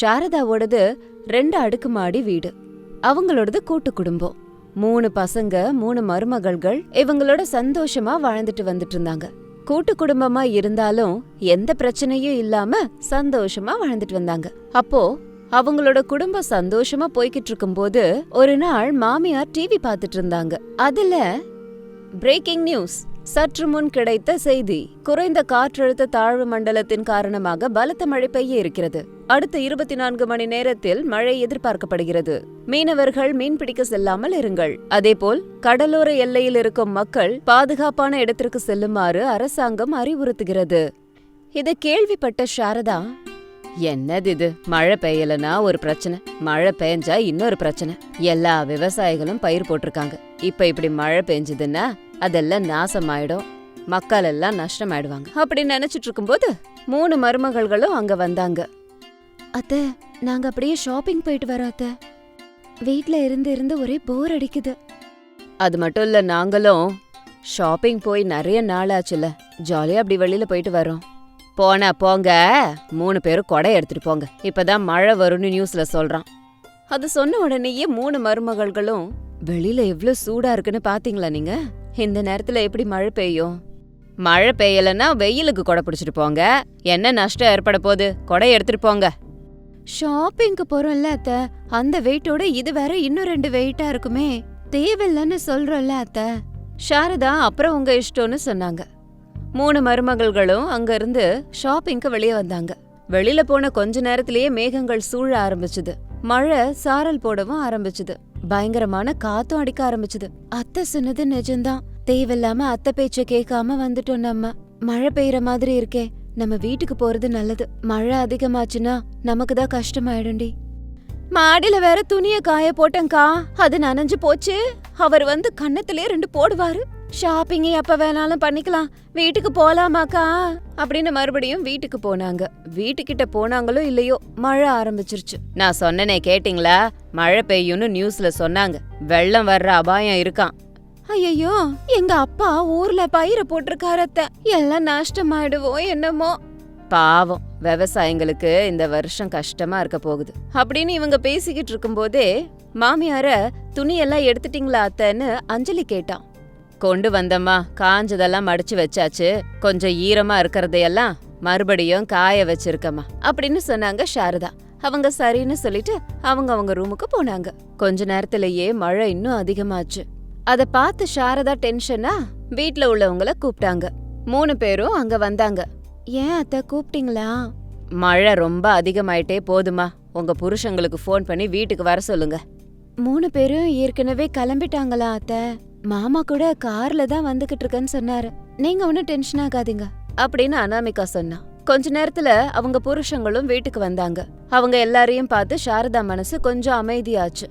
சாரதாவோடது ரெண்டு அடுக்குமாடி வீடு. அவங்களோடது கூட்டு குடும்பம். மூணு பசங்க மூணு மருமகள்கள் இவங்களோட சந்தோஷமா வாழ்ந்துட்டு வந்துட்டு இருந்தாங்க. கூட்டு குடும்பமா இருந்தாலும் எந்த பிரச்சனையும் இல்லாம சந்தோஷமா வாழ்ந்துட்டு வந்தாங்க. அப்போ அவங்களோட குடும்பம் சந்தோஷமா போய்கிட்டு இருக்கும்போது ஒரு நாள் மாமியார் டிவி பார்த்துட்டு இருந்தாங்க. அதுல பிரேக்கிங் நியூஸ் சற்று முன் கிடைத்த செய்தி குறைந்த காற்றழுத்த தாழ்வு மண்டலத்தின் காரணமாக பலத்த மழை பெய்ய இருக்கிறது. அடுத்த இருபத்தி நான்கு மணி நேரத்தில் மழை எதிர்பார்க்கப்படுகிறது. மீனவர்கள் மீன்பிடிக்க செல்லாமல் இருங்கள். அதேபோல் கடலோர எல்லையில் இருக்கும் மக்கள் பாதுகாப்பான இடத்திற்கு செல்லுமாறு அரசாங்கம் அறிவுறுத்துகிறது. இதை கேள்விப்பட்ட சாரதா என்னது இது மழை பெய்யலனா ஒரு பிரச்சனை. மழை பெஞ்சா இன்னொரு பிரச்சனை. எல்லா விவசாயிகளும் பயிர் போட்டிருக்காங்க. இப்ப இப்படி மழை பெஞ்சதுன்னா அதெல்லாம் நாசமாயிடும். மக்கள் எல்லாம் நஷ்டமாயிடுவாங்க. அப்படி நினைச்சிட்டு இருக்கும்போது மூணு மருமகள்களும் அங்க வந்தாங்க. அத்த நாங்க அப்படியே ஷாப்பிங் போயிட்டு வரோம் அத்த. வீட்ல இருந்து இருந்து ஒரே போர் அடிக்குது. அது மட்டும் இல்ல நாங்களும் ஷாப்பிங் போய் நிறைய நாள் ஆச்சுல ஜாலியா அப்படி வெளியில போயிட்டு வரோம். போனா போங்க மூணு பேரும் கொடை எடுத்துட்டு போங்க. இப்பதான் மழை வரும்னு நியூஸ்ல சொல்றான். அது சொன்ன உடனேயே மூணு மருமகள்களும் வெளியில எவ்ளோ சூடா இருக்குன்னு பாத்தீங்களா நீங்க? இந்த நேரத்துல எப்படி மழை பெய்யும்? மழை பெய்யலன்னா வெயிலுக்கு கொடை பிடிச்சிட்டு போங்க. என்ன நஷ்டம் ஏற்பட போகுது? கொடை எடுத்துட்டு போங்க. ஷாப்பிங்க்கு போறோம்ல அத்த. அந்த வெயிட்டோட இது வேற இன்னும் ரெண்டு வெயிட்டா இருக்குமே. தேவையில்லைன்னு சொல்றோம்ல அத்த. சாரதா அப்புறம் உங்க இஷ்டம்னு சொன்னாங்க. மூணு மருமகள்களும் அங்க இருந்து ஷாப்பிங்க்கு வெளியே வந்தாங்க. வெளியில போன கொஞ்ச நேரத்திலேயே மேகங்கள் சூழ ஆரம்பிச்சுது. மழை சாரல் போடவும் ஆரம்பிச்சுது. பயங்கரமான காத்தும் அடிக்க ஆரம்பிச்சுது. அத்தை சொன்னது நிஜம்தான். தேவையில்லாம அத்தை பேச்ச கேட்காம வந்துட்டோம் நம்ம. மழை பெய்யற மாதிரி இருக்கே. நம்ம வீட்டுக்கு போறது நல்லது. மழை அதிகமாச்சுன்னா நமக்கு தான் கஷ்டமாயிடும்டி. மாடியில வேற துணிய காய போட்டேங்க்கா அது நனைஞ்சு போச்சு. அவர் வந்து கன்னத்திலே ரெண்டு போடுவாரு. ஷாப்பிங்கே எப்ப வேணாலும் பண்ணிக்கலாம். வீட்டுக்கு போலாமாக்கா? அப்படின்னு மறுபடியும் வீட்டுக்கு போனாங்க. வீட்டுக்கிட்ட போனாங்களோ இல்லையோ மழை ஆரம்பிச்சிருச்சு. நான் சொன்னனே கேட்டிங்களா? மழை பெய்யும்னு நியூஸ்ல சொன்னாங்க. வெள்ளம் வர்ற அபாயம் இருக்கான் ஐயோ எங்க அப்பா ஊர்ல பயிரை போட்டிருக்காரு அத்தை. எல்லாம் நஷ்டமாயிடுவோம் என்னமோ. பாவம் விவசாயிங்களுக்கு இந்த வருஷம் கஷ்டமா இருக்க போகுது. அப்படின்னு இவங்க பேசிக்கிட்டு இருக்கும்போதே மாமியார துணியெல்லாம் எடுத்துட்டீங்களா அத்தைன்னு அஞ்சலி கேட்டான். கொண்டு வந்தம்மா. காஞ்சதெல்லாம் மடிச்சு வச்சாச்சு. கொஞ்சம் ஈரமா இருக்கிறதையெல்லாம் மறுபடியும் காய வச்சிருக்கம்மா. அப்படின்னு சொன்னாங்க சாரதா. அவங்க சரின்னு சொல்லிட்டு அவங்க அவங்க ரூமுக்கு போனாங்க. கொஞ்ச நேரத்திலேயே மழை இன்னும் அதிகமாச்சு. அத பார்த்து சாரதா டென்ஷனா வீட்ல உள்ளவங்கள கூப்பிட்டாங்க. மூணு பேரும் அங்க வந்தாங்க. ஏன் அத்த கூப்பிட்டீங்களா? மழை ரொம்ப அதிகமாயிட்டே போதுமா உங்க புருஷங்களுக்கு ஃபோன் பண்ணி வீட்டுக்கு வர சொல்லுங்க. மூணு பேரும் ஏற்கனவே கிளம்பிட்டாங்களா அத்தை? மாமா கூட கார்ல தான் வந்துகிட்டு இருக்கேன்னு சொன்னாரு. நீங்க ஒன்னும் டென்ஷன் ஆகாதீங்க. அப்படின்னு அனாமிகா சொன்னா. கொஞ்ச நேரத்துல அவங்க புருஷங்களும் வீட்டுக்கு வந்தாங்க. அவங்க எல்லாரையும் பார்த்து சாரதா மனசு கொஞ்சம் அமைதியாச்சு.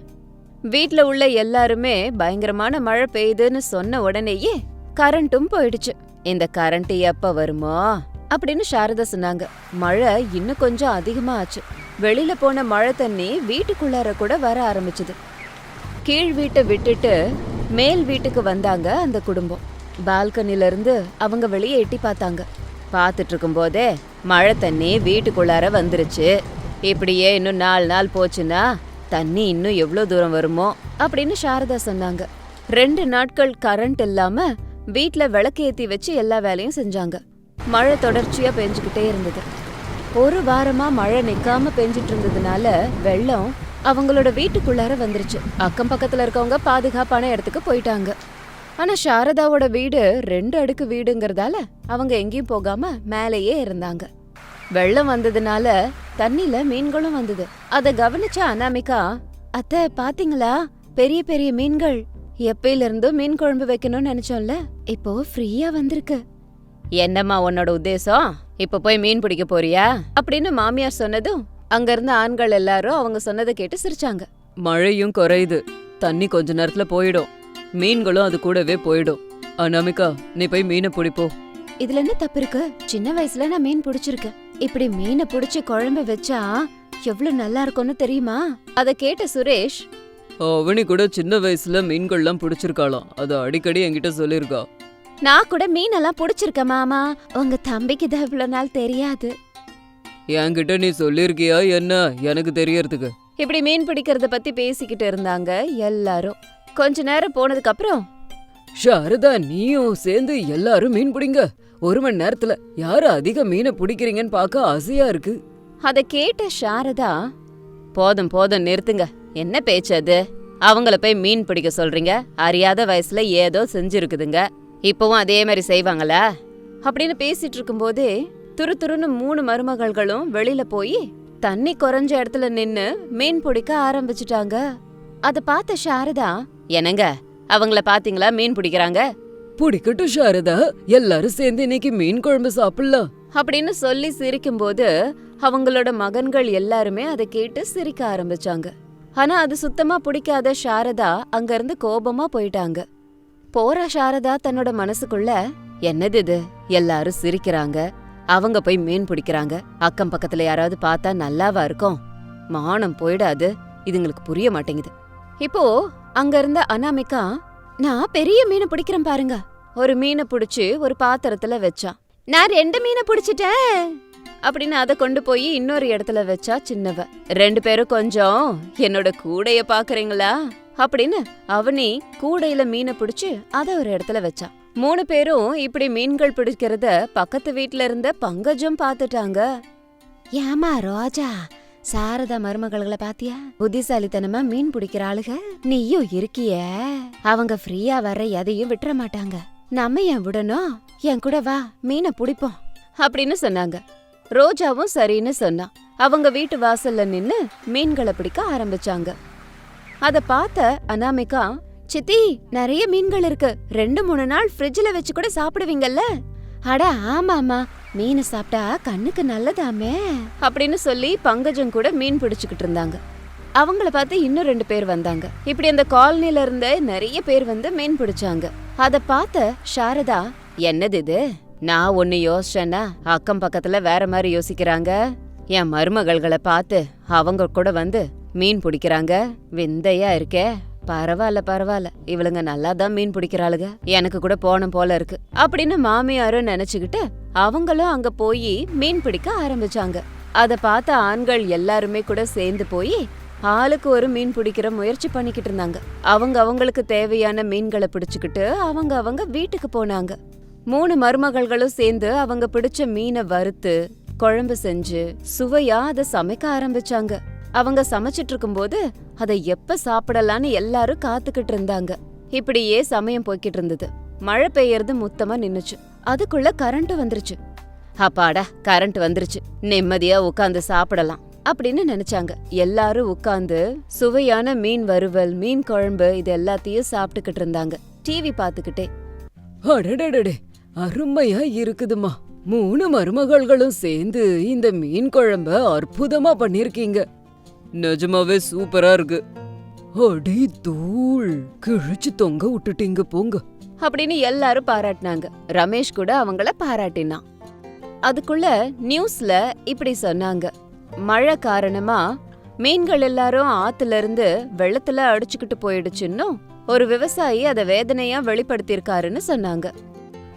வீட்ல உள்ள எல்லாருமே பயங்கரமான மழை பெய்யுதுன்னு சொன்ன உடனேயே கரண்ட்டும் போயிடுச்சு. இந்த கரண்ட் எப்ப வருமோ? அப்படின்னு சாரதா சொன்னாங்க. மழை இன்னும் கொஞ்சம் அதிகமா ஆச்சு வெளியில போன மழை தண்ணி வீட்டுக்குள்ளார கூட வர ஆரம்பிச்சது. கீழ் வீட்டை விட்டுட்டு மேல் வீட்டுக்கு வந்தாங்க அந்த குடும்பம். பால்கனிலிருந்து அவங்க வெளியே எட்டி பார்த்தாங்க. பார்த்துட்டு இருக்கும்போதே மழை தண்ணி வீட்டுக்குள்ளார வந்துருச்சு. இப்படியே இன்னும் நாலு நாள் போச்சுன்னா தண்ணி இன்னும் எவ்வளோ தூரம் வருமோ அப்படின்னு சாரதா சொன்னாங்க. ரெண்டு நாட்கள் கரண்ட் இல்லாம வீட்டில் விளக்கேற்றி வச்சு எல்லா வேலையும் செஞ்சாங்க. மழை தொடர்ச்சியாக பெஞ்சுக்கிட்டே இருந்தது. ஒரு வாரமாக மழை நிற்காம பெஞ்சிட்டு இருந்ததுனால வெள்ளம் அவங்களோட வீட்டுக்குள்ளார வந்துருச்சு. அக்கம் பக்கத்துல இருக்கவங்க பாதுகாப்பான இடத்துக்கு போயிட்டாங்க. ஆனா சாரதாவோட வீடு ரெண்டு அடுக்கு வீடுங்கிறதால அவங்க எங்கேயும் போகாம மேலேயே இருந்தாங்க. வெள்ளம் வந்ததுனால தண்ணில மீன்களும் வந்தது. அத கவனிச்ச அனாமிகா அத்தை பாத்தீங்களா? பெரிய பெரிய மீன்கள். எப்பயில இருந்து மீன் குழம்பு வைக்கணும்னு நினைச்சோம்ல. இப்போ ஃப்ரீயா வந்திருக்கு. என்னம்மா உன்னோட உத்தேசம்? இப்ப போய் மீன் பிடிக்க போறியா? அப்படின்னு மாமியார் சொன்னதும் அங்க இருந்த ஆண்கள் எல்லாரும் அவங்க சொன்னதை கேட்டு சிரிச்சாங்க. மழையும் குறையுது. தண்ணி கொஞ்ச நேரத்துல போயிடும். மீன்களும் அது கூடவே போயிடும். அனாமிகா நீ போய் மீனை பிடிப்போ இதுல என்ன தப்பு இருக்கு? சின்ன வயசுல நான் மீன் பிடிச்சிருக்கேன். இப்படி மீனை பிடிச்சு குழம்பு வச்சா எவ்வளவு நல்லா இருக்கும்னு தெரியுமா? அத கேட்ட சுரேஷ் அவனி கூட சின்ன வயசுல மீன்கள்லாம் பிடிச்சிருக்காளாம். அது அடிக்கடி என்கிட்ட சொல்லியிருக்கா. நான் கூட மீனெல்லாம் பிடிச்சிருக்கேன் மாமா. உங்க தம்பிக்கு தான் இவ்வளவு நாள் தெரியாது. என்கிட்ட நீ சொல்லிருக்கியா என்ன? எனக்கு தெரியறதுக்கு. இப்படி மீன் பிடிக்கிறத பத்தி பேசிக்கிட்டு இருந்தாங்க எல்லாரும். கொஞ்ச நேரம் போனதுக்கு அப்புறம் சாரதா நீயும் சேர்ந்து எல்லாரும் மீன் பிடிங்க. ஒரு மணி நேரத்துல யாரு அதிக மீனை பிடிக்கிறீங்கன்னு பார்க்க ஆசையா இருக்கு. அத கேட்ட சாரதா போதும் போதும் நிறுத்துங்க. என்ன பேச்சு அது? அவங்கள போய் மீன் பிடிக்க சொல்றீங்க. அறியாத வயசுல ஏதோ செஞ்சிருக்குதுங்க. இப்பவும் அதே மாதிரி செய்வாங்களா? அப்படின்னு பேசிட்டு இருக்கும்போதே துரு துருன்னு மூணு மருமகள்களும் வெளியில போய் தண்ணி குறைஞ்ச இடத்துல நின்னு மீன் பிடிக்க ஆரம்பிச்சிட்டாங்க. அத பார்த்த சாரதா என்னங்க அவங்கள பாத்தீங்களா மீன் பிடிக்கிறாங்க? பிடிக்கட்டும் சாரதா எல்லாரும் சேர்ந்து இன்னைக்கு மீன் குழம்பு சாப்பிடலாம். அப்படின்னு சொல்லி சிரிக்கும்போது அவங்களோட மகன்கள் எல்லாருமே அதை கேட்டு சிரிக்க ஆரம்பிச்சாங்க. ஆனா அது சுத்தமா பிடிக்காத சாரதா அங்கிருந்து கோபமா போயிட்டாங்க. போற சாரதா தன்னோட மனசுக்குள்ள என்னது இது? எல்லாரும் சிரிக்கிறாங்க. அவங்க போய் மீன் பிடிக்கிறாங்க. அக்கம் பக்கத்துல யாராவது பார்த்தா நல்லாவா இருக்கும். மானம் போயிடாது. இதுங்களுக்கு புரிய மாட்டேங்குது. இப்போ அங்க இருந்த அனாமிகா நான் பெரிய மீனை பிடிக்கிறேன் பாருங்க. ஒரு மீனை பிடிச்சு ஒரு பாத்திரத்துல வச்சா. நான் ரெண்டு மீனை பிடிச்சிட்டேன். அப்படின்னு அதை கொண்டு போய் இன்னொரு இடத்துல வச்சா சின்னவ. ரெண்டு பேரும் கொஞ்சம் என்னோட கூடைய பாக்குறீங்களா அப்படின்னு அவனி கூடையில மீனை பிடிச்சு அத ஒரு இடத்துல வச்சா. மூணு பேரும் இப்படி மீன்கள் பிடிக்கிறத பக்கத்து வீட்ல இருந்த பங்கஜம் பாத்துட்டாங்க. ஏமா ரோஜா சாரதா மருமகள்களை பாத்தியா? புத்திசாலித்தனமா மீன் பிடிக்கிற ஆளுக? நீயும் இருக்கியே. அவங்க ஃப்ரீயா வர எதையும் விட்டுற மாட்டாங்க. நம்ம ஏன் விடணும்? என் கூட வா மீனை பிடிப்போம். அப்படின்னு சொன்னாங்க. ரோஜாவும் சரின்னு சொன்னா. அவங்க வீட்டு வாசல்ல நின்னு மீன்களை பிடிக்க ஆரம்பிச்சாங்க. அத பார்த்த அனாமிகா சித்தி நிறைய மீன்கள் இருக்கு. ரெண்டு மூணு நாள் ஃப்ரிட்ஜ்ல வச்சு கூட சாப்பிடுவீங்கல்ல? அட ஆமாமா மீன் சாப்பிட்டா கண்ணுக்கு நல்லதாமே. அப்படின்னு சொல்லி பங்கஜம் கூட மீன் பிடிச்சுக்கிட்டு இருந்தாங்க. அவங்கள பார்த்து இன்னும் ரெண்டு பேர் வந்தாங்க. இப்படி அந்த காலனில இருந்த நிறைய பேர் வந்து மீன் பிடிச்சாங்க. அத பார்த்த சாரதா என்னது இது? நான் ஒன்னு யோசிச்சேன்னா அக்கம் பக்கத்துல வேற மாதிரி யோசிக்கிறாங்க? என் மருமகள்களை பார்த்து அவங்க கூட வந்து மீன் பிடிக்கிறாங்க? விந்தையா இருக்கே? பரவாயில்ல பரவாயில்ல. இவளுங்க நல்லா தான் மீன் பிடிக்கிறாளுங்க எனக்கு கூட போனம் போல இருக்கு. அப்படின்னு மாமியாரும் நினைச்சுக்கிட்டு அவங்களும் அங்க போய் மீன் பிடிக்க ஆரம்பிச்சாங்க. அத பார்த்த ஆண்கள் எல்லாருமே கூட சேர்ந்து போய் ஆளுக்கு ஒரு மீன் பிடிக்கிற முயற்சி பண்ணிக்கிட்டு இருந்தாங்க. அவங்க அவங்களுக்கு தேவையான மீன்களை பிடிச்சுக்கிட்டு அவங்க அவங்க வீட்டுக்கு போனாங்க. மூணு மருமகள்களும் சேர்ந்து அவங்க பிடிச்ச மீனை வறுத்து குழம்பு செஞ்சு சுவையா அதை சமைக்க ஆரம்பிச்சாங்க. அவங்க சமைச்சிட்டு இருக்கும்போது அதை எப்ப சாப்பிடலான்னு எல்லாரும் காத்துக்கிட்டு இருந்தாங்க இப்படியே சமயம் போய்கிட்டு இருந்தது மழை பெய்யறது முத்தமா நின்னுச்சு. அதுக்குள்ள கரண்ட் வந்துருச்சு. அப்பாடா கரண்ட் வந்துருச்சு. நிம்மதியா உட்காந்து சாப்பிடலாம் அப்படின்னு நினைச்சாங்க. எல்லாரும் உட்காந்து சுவையான மீன் வறுவல் மீன் குழம்பு இது எல்லாத்தையும் சாப்பிட்டுக்கிட்டு இருந்தாங்க டிவி பாத்துக்கிட்டே அடடடடே அருமையா இருக்குதுமா மூணு மருமகள்களும் சேர்ந்து இந்த மீன் குழம்ப அற்புதமா பண்ணிருக்கீங்க. நிஜமாவே சூப்பரா இருக்கு. அடி தூள் கிழிச்சு தொங்க விட்டுட்டீங்க போங்க. அப்படின்னு எல்லாரும் பாராட்டினாங்க. ரமேஷ் கூட அவங்கள பாராட்டினான் அதுக்குள்ள நியூஸ்ல இப்படி சொன்னாங்க. மழை காரணமா மீன்கள் எல்லாரும் ஆத்துல இருந்து வெள்ளத்துல அடிச்சுக்கிட்டு போயிடுச்சுன்னும் ஒரு விவசாயி அத வேதனையா வெளிப்படுத்தியிருக்காருன்னு சொன்னாங்க.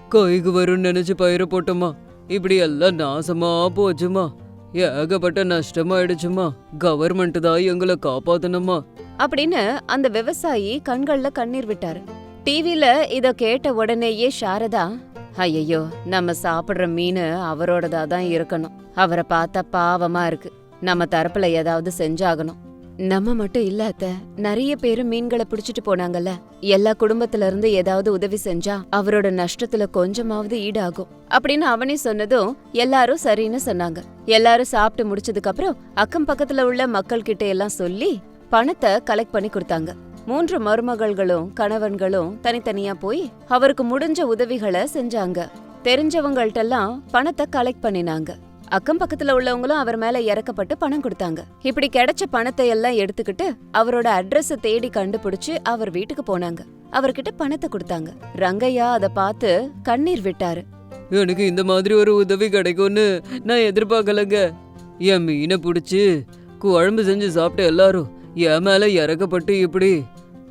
கைக்கு வரும்னு நினைச்சு பயிர போட்டோமா? இப்படி எல்லாம் நாசமா போச்சுமா? ஏகப்பட்ட நஷ்டமாயிடுச்சுமா. கவர்மெண்ட் தான் எங்களை காப்பாத்தணுமா. அப்படின்னு அந்த விவசாயி கண்கள்ல கண்ணீர் விட்டாரு. டிவில இத கேட்ட உடனேயே சாரதா ஐயையோ நம்ம சாப்பிடுற மீன் அவரோடதா தான் இருக்கணும். அவரை பார்த்தா பாவமா இருக்கு. நம்ம தரப்புல ஏதாவது செஞ்சாகணும். நம்ம மட்டும் இல்ல அத்த. நிறைய பேரு மீன்களை பிடிச்சிட்டு போனாங்கல்ல. எல்லா குடும்பத்துல இருந்து ஏதாவது உதவி செஞ்சா அவரோட நஷ்டத்துல கொஞ்சமாவது ஈடாகும். அப்படின்னு அவனே சொன்னதும் எல்லாரும் சரின்னு சொன்னாங்க. எல்லாரும் சாப்பிட்டு முடிச்சதுக்கு அப்புறம் அக்கம் பக்கத்துல உள்ள மக்கள் கிட்ட எல்லாம் சொல்லி பணத்தை கலெக்ட் பண்ணி கொடுத்தாங்க. மூன்று மருமகள்களும் கணவன்களும் தனித்தனியா போய் அவருக்கு முடிஞ்ச உதவிகளை செஞ்சாங்க. தெரிஞ்சவங்கள்ட்டெல்லாம் பணத்தை கலெக்ட் பண்ணினாங்க. அக்கம் பக்கத்துல உள்ளவங்களும் அவர் மேல இறக்கப்பட்டு பணம் கொடுத்தாங்க. இப்படி கிடைச்ச பணத்தை எல்லாம் எடுத்துக்கிட்டு அவரோட அட்ரஸ தேடி கண்டுபிடிச்சு அவர் வீட்டுக்கு போனாங்க. அவர்கிட்ட பணத்தை கொடுத்தாங்க. ரங்கையா அதை பார்த்து கண்ணீர் விட்டாரு. எனக்கு இந்த மாதிரி ஒரு உதவி கிடைக்கும்னு நான் எதிர்பார்க்கலங்க. என் மீனை பிடிச்சி குழம்பு செஞ்சு சாப்பிட்ட எல்லாரும் என் மேல இறக்கப்பட்டு இப்படி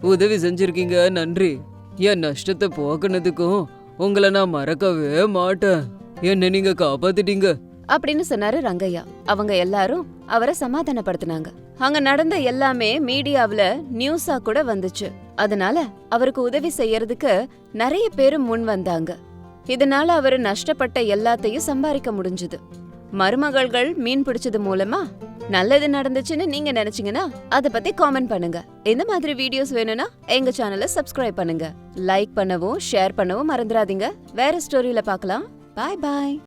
உதவி செஞ்சிருக்கீங்க நன்றி. என் நஷ்டத்தை போக்குனதுக்கும் உங்களை நான் மறக்கவே மாட்டேன். என்ன நீங்க காப்பாத்திட்டீங்க. அப்படின்னு சொன்னாரு ரங்கையா. அவங்க எல்லாரும் அவரை சமாதானப்படுத்தினாங்க. அங்க நடந்த எல்லாமே மீடியாவில நியூஸா கூட வந்துச்சு. அதனால அவருக்கு உதவி செய்யறதுக்கு நிறைய பேரு முன் வந்தாங்க. இதனால அவரு நஷ்டப்பட்ட எல்லாத்தையும் சம்பாதிக்க முடிஞ்சது. மருமகள்கள் மீன் பிடிச்சது மூலமா நல்லது நடந்துச்சுன்னு நீங்க நினைச்சீங்கன்னா அத பத்தி காமெண்ட் பண்ணுங்க. இந்த மாதிரி வீடியோஸ் வேணும்னா எங்க சேனலை சப்ஸ்கிரைப் பண்ணுங்க. லைக் பண்ணவும் ஷேர் பண்ணவும் மறந்துடாதீங்க. வேற ஸ்டோரியில பார்க்கலாம். பாய் பாய்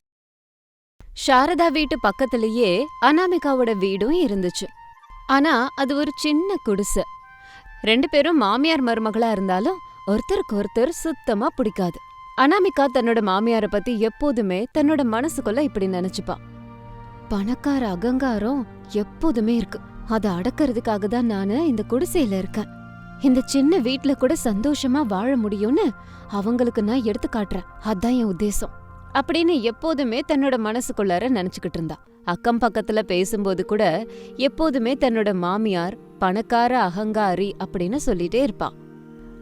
சாரதா வீட்டு பக்கத்திலேயே அனாமிகாவோட வீடும் இருந்துச்சு. ஆனா அது ஒரு சின்ன குடிசை. ரெண்டு பேரும் மாமியார் மருமகளா இருந்தாலும் ஒருத்தருக்கு ஒருத்தர் சுத்தமா பிடிக்காது. அனாமிகா தன்னோட மாமியார பத்தி எப்போதுமே தன்னோட மனசுக்குள்ள இப்படி நினைச்சுப்பா. பணக்கார அகங்காரம் எப்போதுமே இருக்கு. அதை அடக்கிறதுக்காக தான் நானு இந்த குடிசையில இருக்கேன். இந்த சின்ன வீட்ல கூட சந்தோஷமா வாழ முடியும்னு அவங்களுக்கு நான் எடுத்து காட்டுறேன் அதான் என் உத்தேசம். அப்படின்னு எப்போதுமே தன்னோட மனசுக்குள்ளார நினைச்சுக்கிட்டு இருந்தா. அக்கம் பக்கத்துல பேசும்போது கூட எப்போதுமே தன்னோட மாமியார் பணக்கார அகங்காரி அப்படின்னு சொல்லிட்டே இருப்பா.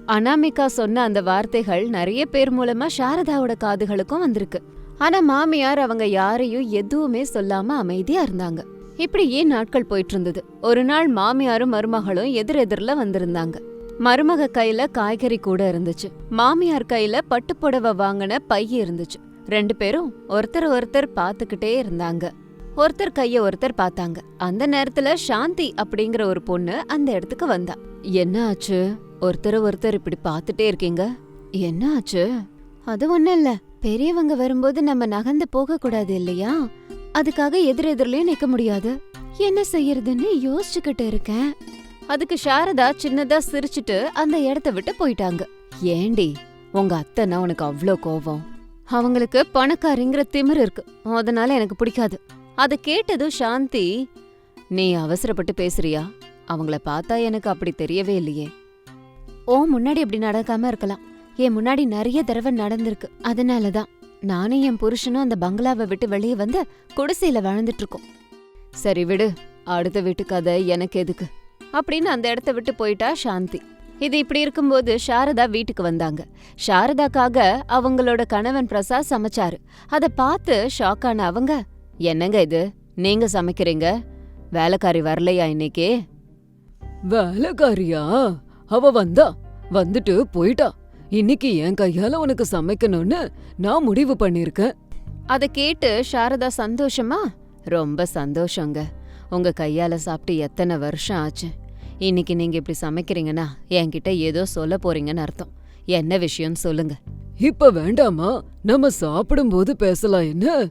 அனாமிகா சொன்ன அந்த வார்த்தைகள் நிறைய பேர் மூலமா சாரதாவோட காதுகளுக்கும் வந்திருக்கு. ஆனா மாமியார் அவங்க யாரையும் எதுவுமே சொல்லாம அமைதியா இருந்தாங்க. இப்படியே நாட்கள் போயிட்டு இருந்தது ஒரு நாள் மாமியாரும் மருமகளும் எதிரெதிரில வந்திருந்தாங்க. மருமக கையில காய்கறி கூட இருந்துச்சு. மாமியார் கையில பட்டுப்புடவை வாங்கின பைய இருந்துச்சு. ரெண்டு பேரும் ஒருத்தர் ஒருத்தர் பார்த்துக்கிட்டே இருந்தாங்க. ஒருத்தர் கைய ஒருத்தர் பார்த்தாங்க. அந்த நேரத்துல சாந்தி அப்படிங்கிற ஒரு பொண்ணு அந்த இடத்துக்கு வந்தா. என்ன ஆச்சு? ஒருத்தர் ஒருத்தர் இப்படி பார்த்துட்டே இருக்கீங்க? என்ன ஆச்சு? அது ஒண்ணும் இல்ல. பெரியவங்க வரும்போது நம்ம நகர்ந்து போக கூடாது இல்லையா? அதுக்காக எதிரெதிரிலயும் நிக்க முடியாது. என்ன செய்யறதுன்னு யோசிச்சுக்கிட்டு இருக்கேன். அதுக்கு சாரதா சின்னதா சிரிச்சுட்டு அந்த இடத்த விட்டு போயிட்டாங்க. ஏண்டி? உங்க அத்தைனா உனக்கு அவ்வளோ கோவம் அவங்களுக்கு பணக்காரிங்கிற திமிரு இருக்கு. அதனால எனக்கு பிடிக்காது. அதை கேட்டதும் சாந்தி நீ அவசரப்பட்டு பேசுறியா? அவங்கள பார்த்தா எனக்கு அப்படி தெரியவே இல்லையே. ஓ முன்னாடி அப்படி நடக்காம இருக்கலாம். என் முன்னாடி நிறைய தடவை நடந்திருக்கு. அதனாலதான். நானும் என் புருஷனும் அந்த பங்களாவை விட்டு வெளியே வந்து குடிசையில வாழ்ந்துட்டு இருக்கோம் சரி விடு. அடுத்த வீட்டு கதை எனக்கு எதுக்கு? அப்படின்னு அந்த இடத்த விட்டு போயிட்டா சாந்தி. இது இப்படி இருக்கும்போது சாரதா வீட்டுக்கு வந்தாங்க. சாரதாக்காக அவங்களோட கணவன் பிரசாத் சமைச்சாரு. அத பார்த்து ஷாக்கான அவங்க என்னங்க இது? நீங்க சமைக்கிறீங்க? வேலைக்காரி வரலையா இன்னைக்கு? வேலைக்காரியா? அவ வந்தா. வந்துட்டு போயிட்டா. இன்னைக்கு என் கையால உனக்கு சமைக்கணும்னு நான் முடிவு பண்ணிருக்கேன் அத கேட்டு சாரதா சந்தோஷமா ரொம்ப சந்தோஷங்க. உங்க கையால சாப்பிட்டு எத்தனை வருஷம் ஆச்சு. இன்னைக்கு நீங்க இப்படி சமைக்கிறீங்கன்னா என்கிட்ட ஏதோ சொல்ல போறீங்கன்னு அர்த்தம். என்ன விஷயம்னு சொல்லுங்க. இப்ப வேண்டாமா? நம்ம சாப்பிடும்போது பேசலாம் என்ன?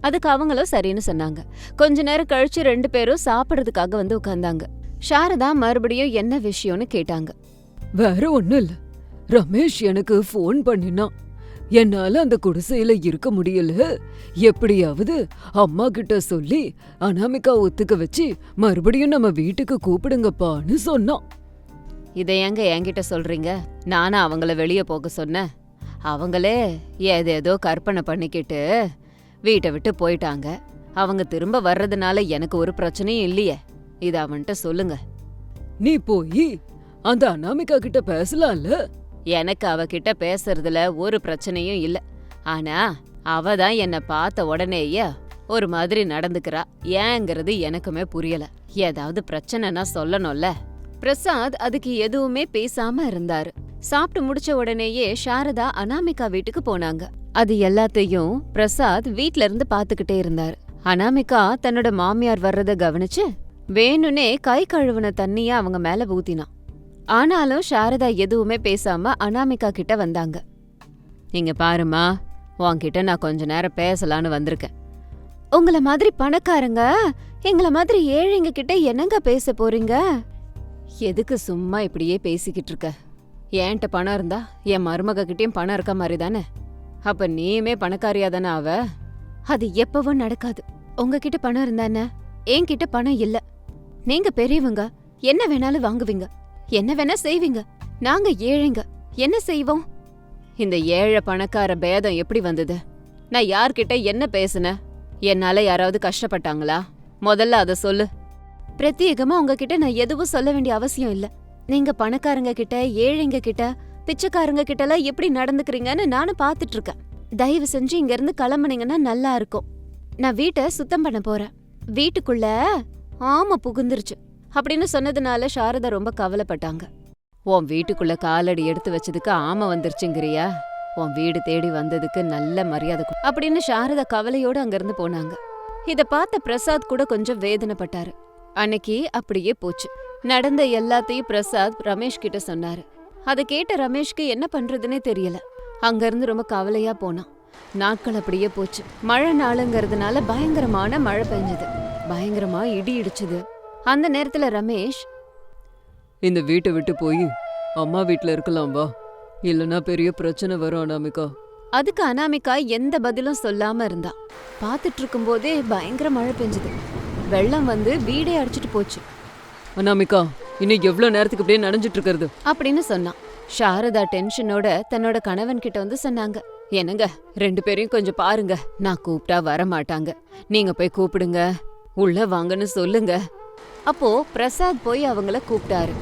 அதுக்கு அவங்களும் சரின்னு சொன்னாங்க. கொஞ்ச நேரம் கழிச்சு ரெண்டு பேரும் சாப்பிடுறதுக்காக வந்து உட்கார்ந்தாங்க. சாரதா மறுபடியும் என்ன விஷயம்னு கேட்டாங்க. வேற ஒண்ணும் இல்ல. ரமேஷ் எனக்கு ஃபோன் பண்ணினான். என்னால அந்த குடிசையில இருக்க முடியல. எப்படியாவது அம்மா கிட்ட சொல்லி அனாமிகா ஒத்துக்க வச்சு மறுபடியும் நம்ம வீட்டுக்கு கூப்பிடுங்கப்பான்னு சொன்னான் இதை ஏங்க என்கிட்ட சொல்றீங்க? நானா அவங்கள வெளியே போக சொன்னேன். அவங்களே ஏதேதோ கற்பனை பண்ணிக்கிட்டு வீட்டை விட்டு போயிட்டாங்க. அவங்க திரும்ப வர்றதுனால எனக்கு ஒரு பிரச்சனையும் இல்லையே. இத அவன்கிட்ட சொல்லுங்க. நீ போய் அந்த அனாமிகா கிட்ட பேசலாம்ல? எனக்கு அவகிட்ட பேசுறதுல ஒரு பிரச்சனையும் இல்ல. ஆனா அவ தான் என்ன பார்த்த உடனேயே ஒரு மாதிரி நடந்துக்கிறா. ஏங்கிறது எனக்குமே புரியல. ஏதாவது பிரச்சனைனா சொல்லணும்ல. பிரசாத் அதுக்கு எதுவுமே பேசாம இருந்தாரு. சாப்பிட்டு முடிச்ச உடனேயே சாரதா அனாமிகா வீட்டுக்கு போனாங்க. அது எல்லாத்தையும் பிரசாத் வீட்ல இருந்து பாத்துக்கிட்டே இருந்தார். அனாமிகா தன்னோட மாமியார் வர்றத கவனிச்சு வேணுனே கை கழுவுன தண்ணிய அவங்க மேல ஊத்தினான். ஆனாலும் சாரதா எதுவுமே பேசாம அனாமிகா கிட்ட வந்தாங்க. இங்க பாருமா உன்கிட்ட நான் கொஞ்ச நேரம் பேசலான்னு வந்திருக்கேன். உங்களை மாதிரி பணக்காரங்க எங்களை மாதிரி ஏழைங்க கிட்ட என்னங்க பேச போறீங்க? எதுக்கு சும்மா இப்படியே பேசிக்கிட்டு இருக்க? என்கிட்ட பணம் இருந்தா என் மருமக கிட்டேயும் பணம் இருக்க மாதிரி தானே? அப்ப நீயுமே பணக்காரியா தானே ஆவ? அது எப்பவும் நடக்காது. உங்ககிட்ட பணம் இருந்தானே என்கிட்ட பணம் இல்ல. நீங்க பெரியவங்க என்ன வேணாலும் வாங்குவீங்க. என்ன வேணா செய்வீங்க. நாங்க ஏழைங்க. என்ன செய்வோம்? இந்த ஏழை பணக்கார பேதம் எப்படி வந்தது? நான் யார்கிட்ட என்ன பேசுனேன்? என்னால யாராவது கஷ்டப்பட்டாங்களா? முதல்ல அத சொல்லு. பிரத்யேகமா உங்ககிட்ட நான் எதுவும் சொல்ல வேண்டிய அவசியம் இல்ல. நீங்க பணக்காரங்க கிட்ட ஏழைங்க கிட்ட பிச்சைக்காரங்க கிட்ட எல்லாம் எப்படி நடந்துக்கிறீங்கன்னு நானும் பாத்துட்டு இருக்கேன். தயவு செஞ்சு இங்க இருந்து கிளம்புனீங்கன்னா நல்லா இருக்கும். நான் வீட்டை சுத்தம் பண்ண போறேன். வீட்டுக்குள்ள ஆமா புகுந்துருச்சு. அப்படின்னு சொன்னதுனால சாரதா ரொம்ப கவலைப்பட்டாங்க. உன் வீட்டுக்குள்ள காலடி எடுத்து வச்சதுக்கு ஆமை வந்துருச்சுங்கிறியா? உன் வீடு தேடி வந்ததுக்கு நல்ல மரியாதை அப்படின்னு சாரதா கவலையோட அங்கிருந்து போனாங்க. இத பார்த்த பிரசாத் கூட கொஞ்சம் வேதனைப்பட்டாரு. அன்னைக்கு அப்படியே போச்சு. நடந்த எல்லாத்தையும் பிரசாத் ரமேஷ் கிட்ட சொன்னாரு. அதை கேட்ட ரமேஷ்க்கு என்ன பண்றதுன்னே தெரியல. அங்கிருந்து ரொம்ப கவலையா போனான். நாட்கள் அப்படியே போச்சு. மழை நாளுங்கிறதுனால பயங்கரமான மழை பெஞ்சது. பயங்கரமா இடி இடிச்சுது. அந்த நேரத்துல ரமேஷ் இந்த வீட்டை விட்டு போய் அம்மா வீட்டில் இருக்கலாம் வா. இல்லைன்னா பெரிய பிரச்சனை வரும் அனாமிகா. அதுக்கு அனாமிகா எந்த பதிலும் சொல்லாம இருந்தா. பாத்துட்டு இருக்கும்போதே பயங்கர மழை பெஞ்சது. வெள்ளம் வந்து வீடே அடிச்சிட்டு போச்சு. அனாமிகா இன்னும் எவ்வளோ நேரத்துக்கு இப்படியே நனைஞ்சிட்டு இருக்கிறது? அப்படின்னு சொன்னான். சாரதா டென்ஷனோட தன்னோட கணவன் கிட்ட வந்து சொன்னாங்க. என்னங்க ரெண்டு பேரையும் கொஞ்சம் பாருங்க. நான் கூப்பிட்டா வர மாட்டாங்க நீங்க போய் கூப்பிடுங்க. உள்ள வாங்கன்னு சொல்லுங்க. அப்போ பிரசாத் போய் அவங்கள கூப்பிட்டாரு.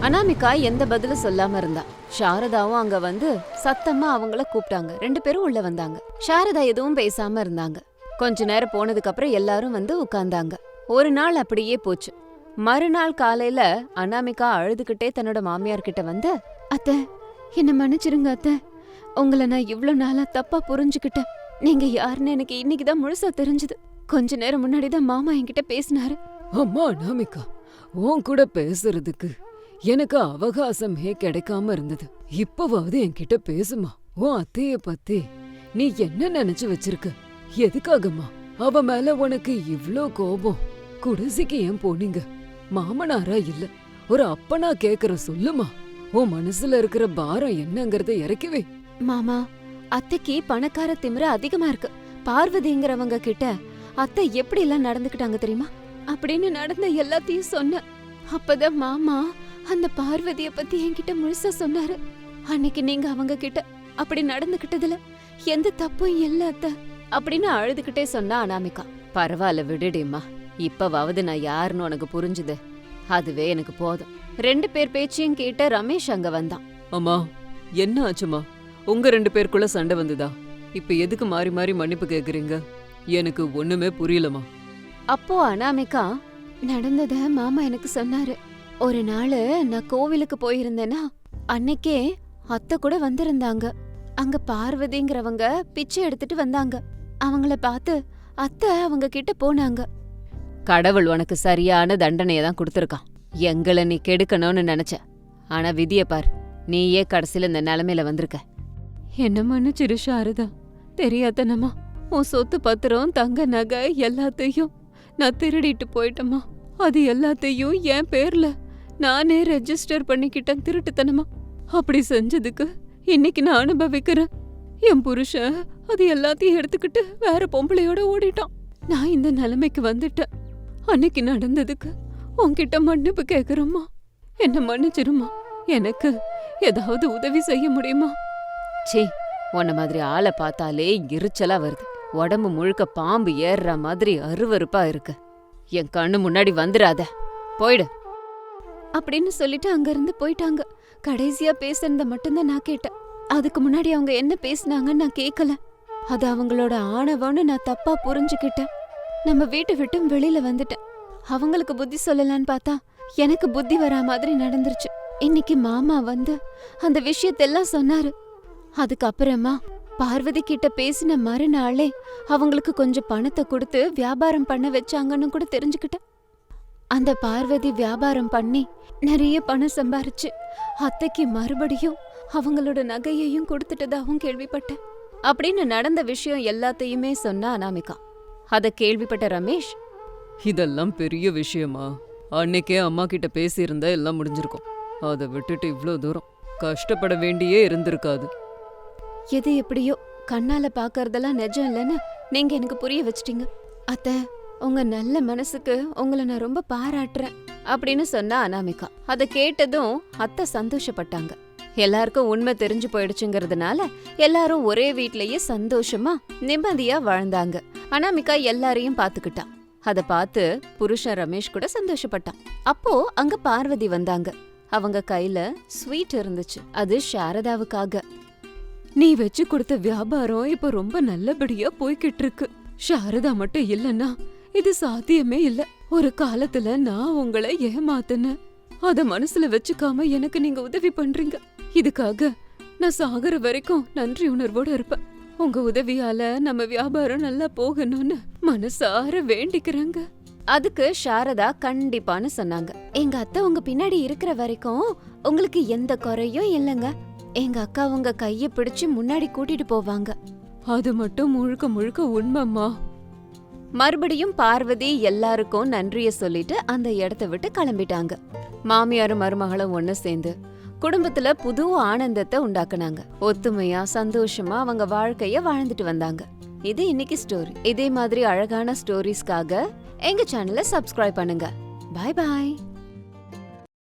அனாமிகா எந்த பதிலும் சொல்லாம இருந்தா. சாரதாவும் அங்க வந்து சத்தமா அவங்கள கூப்பிட்டாங்க. ரெண்டு பேரும் உள்ள வந்தாங்க. சாரதா எதுவும் பேசாம இருந்தாங்க. கொஞ்ச நேரம் போனதுக்கு அப்புறம் எல்லாரும் வந்து உட்கார்ந்தாங்க. ஒரு நாள் அப்படியே போச்சு. மறுநாள் காலையில அனாமிகா அழுதுகிட்டே தன்னோட மாமியார் கிட்ட வந்து அத்தை என்ன மன்னிச்சிருங்க அத்தை. உங்களை நான் இவ்ளோ நாளா தப்பா புரிஞ்சுக்கிட்டேன். நீங்க யாருன்னு எனக்கு இன்னைக்கு தான் முழுசா தெரிஞ்சது. கொஞ்ச நேரம் முன்னாடி தான் மாமா என்கிட்ட பேசினாரு. அம்மா அனாமிகா உன் கூட பேசுறதுக்கு எனக்கு அவகாசமே கிடைக்காம இருந்தது. இப்பவாவது என்கிட்ட பேசுமா? உன் அத்தைய பத்தி நீ என்ன நினைச்சு வச்சிருக்க? எதுக்காகம்மா? அவ மேல உனக்கு இவ்ளோ கோபம். குடிசைக்கு ஏன் போனீங்க? மாமனாரா இல்ல? ஒரு அப்பனா கேக்குற சொல்லுமா? உன் மனசுல இருக்கிற பாரம் என்னங்கறத இறக்கவே மாமா அத்தைக்கு பணக்கார திமிர அதிகமா இருக்கு. பார்வதிங்கிறவங்க கிட்ட அத்தை எப்படி எல்லாம் நடந்துக்கிட்டாங்க தெரியுமா? அப்படின்னு நடந்த எல்லாத்தையும் சொன்னேன் அப்பதான் மாமா அந்த பார்வதிய பத்தி என்கிட்ட முழுசா சொன்னாரு. அன்னைக்கு நீங்க அவங்க கிட்ட அப்படி நடந்துகிட்டதுல எந்த தப்பும் இல்ல அத்தை அப்படின்னு அழுதுகிட்டே சொன்னா அனாமிகா. பரவாயில்ல விடுடிம்மா. இப்பவாவது நான் யாருன்னு உனக்கு புரிஞ்சுது. அதுவே எனக்கு போதும். ரெண்டு பேர் பேச்சையும் கேட்ட ரமேஷ் அங்க வந்தான். அம்மா என்ன ஆச்சுமா உங்க ரெண்டு பேருக்குள்ள சண்டை வந்ததா? இப்ப எதுக்கு மாறி மாறி மன்னிப்பு கேக்குறீங்க? எனக்கு ஒண்ணுமே புரியலமா அப்போ அனாமிகா நடந்தத மாமா எனக்கு சொன்னாரு. ஒரு நாள் நான் கோவிலுக்கு போயிருந்தேனா அன்னைக்கே அத்தை கூட வந்திருந்தாங்க. அங்க பார்வதிங்கிறவங்க பிச்சை எடுத்துட்டு வந்தாங்க. அவங்கள பார்த்து அத்தை அவங்க கிட்ட போனாங்க. கடவுள் உனக்கு சரியான தண்டனைய தான் கொடுத்துருக்கான். எங்களை நீ கெடுக்கணும்னு நினைச்ச. ஆனா விதிய பார். நீயே கடைசியில இந்த நிலைமையில வந்திருக்க. என்ன மன்னிச்சிரு சாரதா. தெரியாதனமா. உன் சொத்து பத்திரம் தங்க நகை எல்லாத்தையும் நான் திருடிட்டு போயிட்டேம்மா. அது எல்லாத்தையும் என் பேர்ல நானே ரெஜிஸ்டர் பண்ணிக்கிட்டேன் திருட்டுத்தனமா. அப்படி செஞ்சதுக்கு இன்னைக்கு நான் அனுபவிக்கிறேன். என் புருஷன் அது எல்லாத்தையும் எடுத்துக்கிட்டு வேற பொம்பளையோட ஓடிட்டான். நான் இந்த நிலைமைக்கு வந்துட்டேன். அன்னைக்கு நடந்ததுக்கு உன்கிட்ட மன்னிப்பு கேட்குறோம்மா என்ன மன்னிச்சிருமா எனக்கு ஏதாவது உதவி செய்ய முடியுமா? சே உன்ன மாதிரி ஆளை பார்த்தாலே எரிச்சலா வருது. உடம்பு முழுக்க பாம்பு ஏறுற மாதிரி அருவருப்பா இருக்கு. என் கண்ணு முன்னாடி வந்துடாத போயிடு. அப்படின்னு சொல்லிட்டு அங்கிருந்து போயிட்டாங்க. கடைசியா பேசுனத மட்டும்தான் நான் கேட்டேன். அதுக்கு முன்னாடி அவங்க என்ன பேசுனாங்கன்னு நான் கேட்கல அது அவங்களோட ஆணவம்னு நான் தப்பா புரிஞ்சுக்கிட்டேன். நம்ம வீட்டை விட்டும் வெளியில வந்துட்டேன். அவங்களுக்கு புத்தி சொல்லலான்னு பார்த்தா எனக்கு புத்தி வரா மாதிரி நடந்துருச்சு. இன்னைக்கு மாமா வந்து அந்த விஷயத்தெல்லாம் சொன்னாரு. அதுக்கப்புறமா பார்வதி கிட்ட பேசின மறுநாளே அவங்களுக்கு கொஞ்சம் பணத்தை கொடுத்து வியாபாரம் பண்ண வச்சாங்கன்னு கூட தெரிஞ்சுக்கிட்டேன். அந்த பார்வதி வியாபாரம் பண்ணி நிறைய பணம் சம்பாரிச்சு அத்தைக்கு மறுபடியும் அவங்களோட நகையையும் கொடுத்துட்டதாகவும் கேள்விப்பட்டேன். அப்படின்னு நடந்த விஷயம் எல்லாத்தையுமே சொன்னா அனாமிகா. அத கேள்விப்பட்ட ரமேஷ் இதெல்லாம் பெரிய விஷயமா? அன்னைக்கே அம்மா கிட்ட பேசியிருந்தா எல்லாம் முடிஞ்சிருக்கும். அதை விட்டுட்டு இவ்ளோ தூரம். கஷ்டப்பட வேண்டியே இருந்திருக்காது. எது எப்படியோ கண்ணால பாக்கறதெல்லாம் நிஜம் இல்லைன்னு நீங்க எனக்கு புரிய வச்சிட்டீங்க. அத்த உங்க நல்ல மனசுக்கு உங்களை நான் ரொம்ப பாராட்டுறேன் அப்படின்னு சொன்னா அனாமிகா. அத கேட்டதும் அத்தை சந்தோஷப்பட்டாங்க. எல்லாருக்கும் உண்மை தெரிஞ்சு போயிடுச்சுங்கிறதுனால எல்லாரும் ஒரே வீட்லயே சந்தோஷமா நிம்மதியா வாழ்ந்தாங்க. அனாமிகா எல்லாரையும் பாத்துக்கிட்டான் அத பார்த்து புருஷன் ரமேஷ் கூட சந்தோஷப்பட்டான். அப்போ அங்க பார்வதி வந்தாங்க. அவங்க கையில ஸ்வீட் இருந்துச்சு. அது சாரதாவுக்காக. நீ வச்சு கொடுத்த வியாபாரம் இப்ப ரொம்ப நல்லபடியா போய்கிட்டு இருக்கு சாரதா மட்டும் இல்லன்னா இது சாத்தியமே இல்ல. ஒரு காலத்துல நான் உங்களை ஏமாத்தினேன். அத மனசுல வச்சுக்காம எனக்கு நீங்க உதவி பண்றீங்க. இதுக்காக நான் சாகுற வரைக்கும் நன்றி உணர்வோட இருப்பேன். உங்க உதவியால நம்ம வியாபாரம் நல்லா போகணும்னு மனசார வேண்டிக்கிறாங்க. அதுக்கு சாரதா கண்டிப்பான்னு சொன்னாங்க. எங்க அத்தை உங்க பின்னாடி இருக்கிற வரைக்கும் உங்களுக்கு எந்த குறையும் இல்லைங்க. எங்க அக்கா உங்க கைய பிடிச்சு முன்னாடி கூட்டிட்டு போவாங்க. அது மட்டும் முழுக்க முழுக்க உண்மைம்மா. மறுபடியும் பார்வதி எல்லாருக்கும் நன்றிய சொல்லிட்டு அந்த இடத்த விட்டு கிளம்பிட்டாங்க. மாமியாரும் மருமகளும் ஒண்ணு சேர்ந்து குடும்பத்துல புது ஆனந்தத்தை உண்டாக்குனாங்க. ஒத்துமையா சந்தோஷமா அவங்க வாழ்க்கைய வாழ்ந்துட்டு வந்தாங்க. இது இன்னைக்கு ஸ்டோரி இதே மாதிரி அழகான ஸ்டோரிஸ்க்காக எங்க சேனலை சப்ஸ்கிரைப் பண்ணுங்க. பாய் பாய்